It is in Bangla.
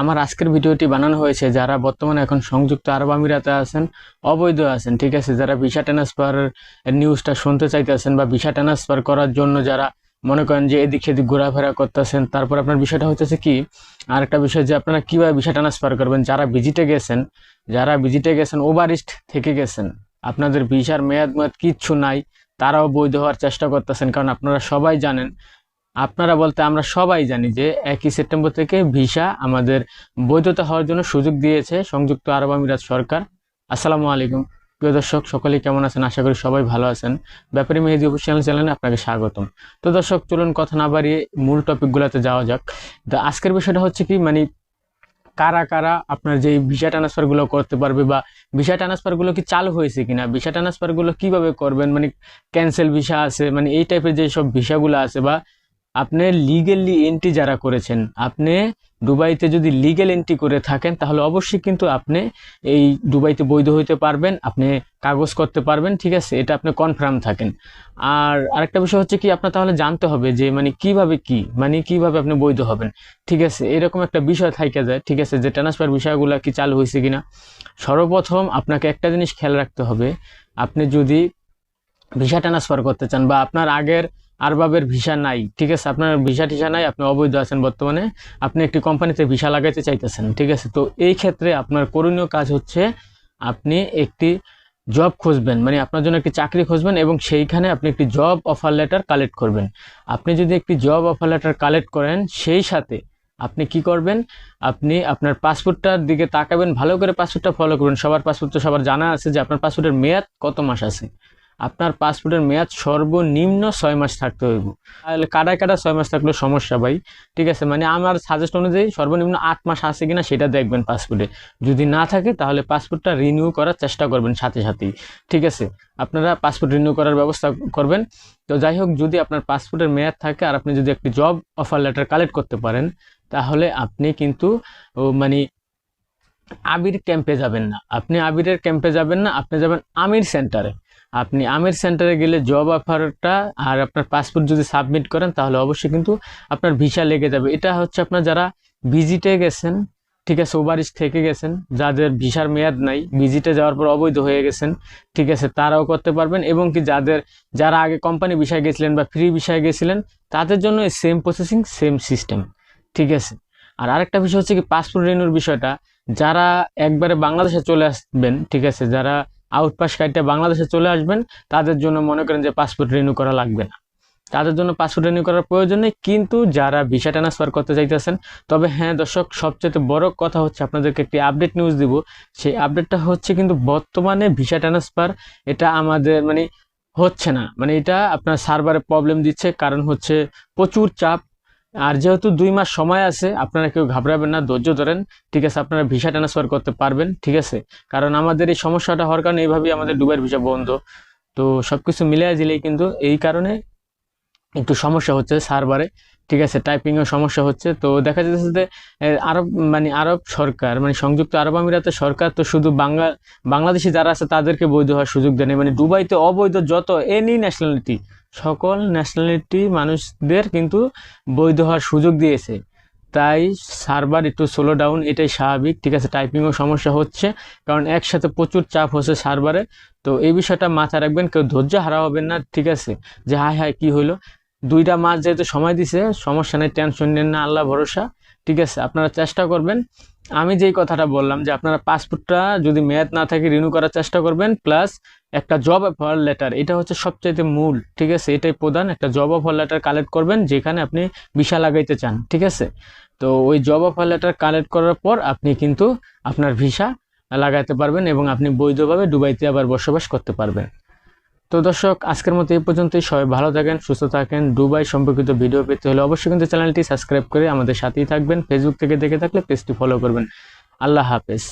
আমার আজকের ভিডিওটি বানানো হয়েছে যারা বর্তমানে এখন সংযুক্ত আরব আমিরাতে আছেন, অবৈধ আছেন, ঠিক আছে? যারা ভিসা ট্রান্সফার নিউজটা শুনতে চাইতেছেন বা ভিসা ট্রান্সফার করার জন্য যারা মনে করেন যে এদিক সেদিক ঘোরাফেরা করতেছেন, তারপর আপনার বিষয়টা হচ্ছে কি? আর একটা বিষয় যে আপনারা কীভাবে ভিসা ট্রান্সফার করবেন? যারা ভিজিটে গেছেন, যারা ভিজিটে গেছেন ওভারিস্ট থেকে গেছেন, আপনাদের ভিসার মেয়াদ মেয়াদ কিচ্ছু নাই, তারাও বৈধ হওয়ার চেষ্টা করতেছেন। কারণ আপনারা সবাই জানেন আপনারা বলতে আমরা সবাই জানি যে একই সেপ্টেম্বর থেকে ভিসা আমাদের বৈধতা হওয়ার জন্য সুযোগ দিয়েছে সংযুক্ত আরব আমিরাত সরকার। আসসালামু আলাইকুম। প্রিয় দর্শক, সকলেই কেমন আছেন? আশা করি সবাই ভালো আছেন। ব্যাপারী মেহেদি অফিসিয়াল চ্যানেলে আপনাকে স্বাগতম। তো দর্শক, চলুন কথা না বাড়িয়ে মূল টপিকগুলোতে যাওয়া যাক। তো আজকের বিষয়টা হচ্ছে কি মানে কারা কারা আপনার যে ভিসা ট্রান্সফারগুলো করতে পারবে বা ভিসা ট্রান্সফারগুলো কি চালু হয়েছে কিনা, ভিসা ট্রান্সফারগুলো কীভাবে করবেন মানে ক্যান্সেল ভিসা আছে মানে এই টাইপের যে সব ভিসাগুলো আছে বা আপনি লিগেলি এন্ট্রি যারা করেছেন, আপনি দুবাইতে যদি লিগেল এন্ট্রি করে থাকেন, তাহলে অবশ্যই কিন্তু আপনি এই দুবাইতে বৈধ হইতে পারবেন, আপনি কাগজ করতে পারবেন, ঠিক আছে? এটা আপনি কনফার্ম থাকেন। আর আরেকটা বিষয় হচ্ছে কি, আপনার তাহলে জানতে হবে যে মানে কীভাবে কি? মানে কীভাবে আপনি বৈধ হবেন? ঠিক আছে? এরকম একটা বিষয় থাইকে যায়, ঠিক আছে? যে ট্রান্সফার বিষয়গুলো কি চালু হয়েছে কিনা? সর্বপ্রথম আপনাকে একটা জিনিস খেয়াল রাখতে হবে, আপনি যদি ভিসা ট্রান্সফার করতে চান বা আপনার আগের আরবাবের ভিসা নাই, ঠিক আছে? আপনার ভিসা টিসা নাই, আপনি অবৈধ আছেন বর্তমানে। আপনি একটি কোম্পানিতে ভিসা লাগাইতে চাইতেছেন, ঠিক আছে? তো এই ক্ষেত্রে আপনার করণীয় কাজ হচ্ছে আপনি একটি জব খুঁজবেন মানে আপনার জন্য একটি চাকরি খুঁজবেন এবং সেইখানে আপনি একটি জব অফার লেটার কালেক্ট করবেন। আপনি যদি একটি জব অফার লেটার কালেক্ট করেন, সেই সাথে আপনি কি করবেন? আপনি আপনার পাসপোর্টটার দিকে তাকাবেন, ভালো করে পাসপোর্টটা ফলো করবেন। সবার পাসপোর্ট তো সবার জানা আছে যে আপনার পাসপোর্টের মেয়াদ কত মাস আছে? আপনার পাসপোর্টের মেয়াদ সর্বনিম্ন ছয় মাস থাকতে হইব। তাহলে কাটায় কাটা ছয় মাস থাকলে সমস্যা ভাই। ঠিক আছে মানে আমার সাজেস্ট অনুযায়ী সর্বনিম্ন আট মাস আছে কিনা সেটা দেখবেন পাসপোর্টে। যদি না থাকে তাহলে পাসপোর্টটা রিনিউ করার চেষ্টা করবেন সাথে সাথেই। ঠিক আছে, আপনারা পাসপোর্ট রিনিউ করার ব্যবস্থা করবেন। তো যাই হোক, যদি আপনার পাসপোর্টের মেয়াদ থাকে আর আপনি যদি একটি জব অফার লেটার কালেক্ট করতে পারেন, তাহলে আপনি কিন্তু মানে আবির ক্যাম্পে যাবেন না। আপনি আবিরের ক্যাম্পে যাবেন না, আপনি যাবেন আমির সেন্টারে আপনি আমির সেন্টারে গেলে জব অফারটা আর আপনার পাসপোর্ট যদি সাবমিট করেন, তাহলে অবশ্যই কিন্তু আপনার ভিসা লেগে যাবে। এটা হচ্ছে আপনার যারা ভিজিটে গেছেন, ঠিক আছে ওভারিস থেকে গেছেন, যাদের ভিসার মেয়াদ নাই ভিজিটে যাওয়ার পর অবৈধ হয়ে গেছেন, ঠিক আছে, তারাও করতে পারবেন এবং কি যাদের, যারা আগে কোম্পানি বিষয়ে গেছিলেন বা ফ্রি বিষয়ে গেছিলেন, তাদের জন্য সেম প্রসেসিং সেম সিস্টেম ঠিক আছে? আর আরেকটা বিষয় হচ্ছে কি পাসপোর্ট রিনিউর বিষয়টা, যারা একবারে বাংলাদেশে চলে আসবেন, ঠিক আছে, যারা আউটপাস কার্ডটা বাংলাদেশে চলে আসবেন। তাদের জন্য মনে করেন যে পাসপোর্ট রিনিউ করা লাগবে না। তাদের জন্য পাসপোর্ট রিনিউ করার প্রয়োজন নেই, কিন্তু যারা ভিসা ট্রান্সফার করতে চাইতেছেন, তবে হ্যাঁ দর্শক, সবচেয়ে বড় কথা হচ্ছে আপনাদেরকে একটি আপডেট নিউজ দিব। সেই আপডেটটা হচ্ছে কিন্তু বর্তমানে ভিসা ট্রান্সফার এটা আমাদের মানে হচ্ছে না। মানে এটা আপনার সার্ভারে প্রবলেম দিচ্ছে, কারণ হচ্ছে প্রচুর চাপ। আর যেহেতু দুই মাস সময় আছে, আপনারা কেউ ঘাবড়াবেন না, ধৈর্য ধরেন। ঠিক আছে, আপনারা ভিসা ট্রান্সফার করতে পারবেন, ঠিক আছে? কারণ আমাদের এই সমস্যাটা হওয়ার কারণে এইভাবেই আমাদের দুবার ভিসা বন্ধ। তো সব কিছু মিলিয়ে দিলেই কিন্তু এই কারণে একটু সমস্যা হচ্ছে সার্ভারে, ঠিক আছে? টাইপিংয়েও সমস্যা হচ্ছে। তো দেখা যাচ্ছে যে আরব মানে আরব সরকার মানে সংযুক্ত আরব আমিরাতের সরকার তো শুধু বাংলা, বাংলাদেশি যারা আছে তাদেরকে বৈধ হওয়ার সুযোগ দেয় মানে দুবাইতে অবৈধ যত এনি ন্যাশনালিটি সকল ন্যাশনালিটি মানুষদের কিন্তু বৈধ হওয়ার সুযোগ দিয়েছে। তাই সার্ভার একটু স্লো ডাউন এটাই স্বাভাবিক, ঠিক আছে? টাইপিংও সমস্যা হচ্ছে, কারণ একসাথে প্রচুর চাপ হচ্ছে সার্ভারে। তো এই বিষয়টা মাথায় রাখবেন, কেউ ধৈর্য হারা হবেন না, ঠিক আছে? যে হায় হায় কি হইল? দুইটা মাস যেহেতু সময় দিছে, সমস্যা নেই টেনশন নেন না, আল্লাহ ভরসা। ঠিক আছে, আপনারা চেষ্টা করবেন। আমি যেই কথাটা বললাম যে আপনারা পাসপোর্টটা যদি মেয়াদ না থাকে রিনিউ করার চেষ্টা করবেন প্লাস একটা জব অফার লেটার এটা হচ্ছে সবচাইতে মূল। ঠিক আছে, এটাই প্রধান, একটা জব অফার লেটার কালেক্ট করবেন, যেখানে আপনি ভিসা লাগাইতে চান। ঠিক আছে? তো ওই জব অফার লেটার কালেক্ট করার পর আপনি কিন্তু আপনার ভিসা লাগাইতে পারবেন এবং আপনি বৈধভাবে দুবাইতে আবার বসবাস করতে পারবেন। তো দর্শক, আজকের মতো এই পর্যন্তই। সবাই ভালো থাকেন, সুস্থ থাকেন। দুবাই সম্পর্কিত ভিডিও পেতে হলে অবশ্যই কিন্তু চ্যানেলটি সাবস্ক্রাইব করে আমাদের সাথেই থাকবেন। ফেসবুক থেকে দেখে থাকলে পেজটি ফলো করবেন। আল্লাহ হাফেজ।